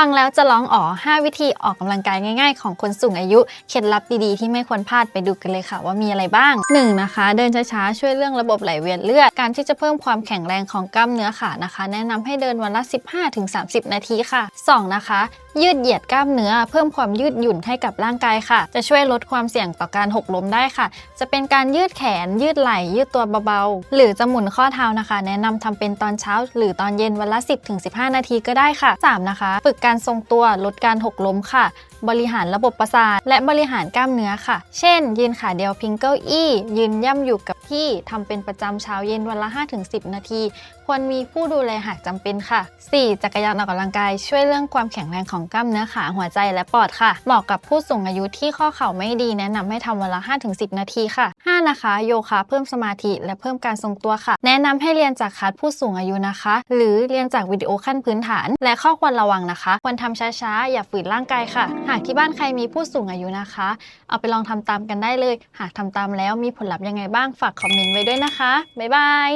ฟังแล้วจะร้องอ๋อ 5 วิธีออกกำลังกายง่าย ๆ ของคนสูงอายุ เคล็ดลับดีๆ ที่ไม่ควรพลาดไปดูกันเลยค่ะว่ามีอะไรบ้าง 1. นะคะ เดินช้าๆ ช่วยเรื่องระบบไหลเวียนเลือด การที่จะเพิ่มความแข็งแรงของกล้ามเนื้อขานะคะ แนะนำให้เดินวันละ 15-30 นาทีค่ะ 2. นะคะยืดเหยียดกล้ามเนื้อ เพิ่มความยืดหยุ่นให้กับร่างกายค่ะ จะช่วยลดความเสี่ยงต่อการหกล้มได้ค่ะ จะเป็นการยืดแขน ยืดไหล่ ยืดตัวเบาๆ หรือจะหมุนข้อเท้านะคะ แนะนำทำเป็นตอนเช้า หรือตอนเย็นวันละ 10-15 นาทีก็ได้ค่ะ 3. นะคะ ฝึกการการทรงตัวลดการหกล้มค่ะ บริหารระบบประสาทและบริหารกล้ามเนื้อค่ะ เช่น ยืนขาเดียวพิงเก้าอี้ยืนย่ำอยู่กับที่ทำเป็นประจำเช้าเย็นวันละ 5-10 นาที ควรมีผู้ดูแลหากจำเป็นค่ะ 4. จักรยานออกกำลังกายช่วยเรื่องความแข็งแรงของกล้ามเนื้อขาหัวใจและปอดค่ะ เหมาะกับผู้สูงอายุที่ข้อเข่าไม่ดีแนะนำให้ทำวันละ 5-10 นาทีค่ะ 5. นะคะ โยคะเพิ่มสมาธิและเพิ่มการทรงตัวค่ะ แนะนำให้เรียนจากคลาสผู้สูงอายุนะคะ หรือเรียนจากวิดีโอขั้นพื้นฐาน และข้อควรระวังนะคะควรทำช้าๆ อย่าฝืนร่างกายค่ะ หากที่บ้านใครมีผู้สูงอายุนะคะ เอาไปลองทำตามกันได้เลย หากทำตามแล้วมีผลลัพธ์ยังไงบ้างฝากคอมเมนต์ไว้ด้วยนะคะ บ๊ายบาย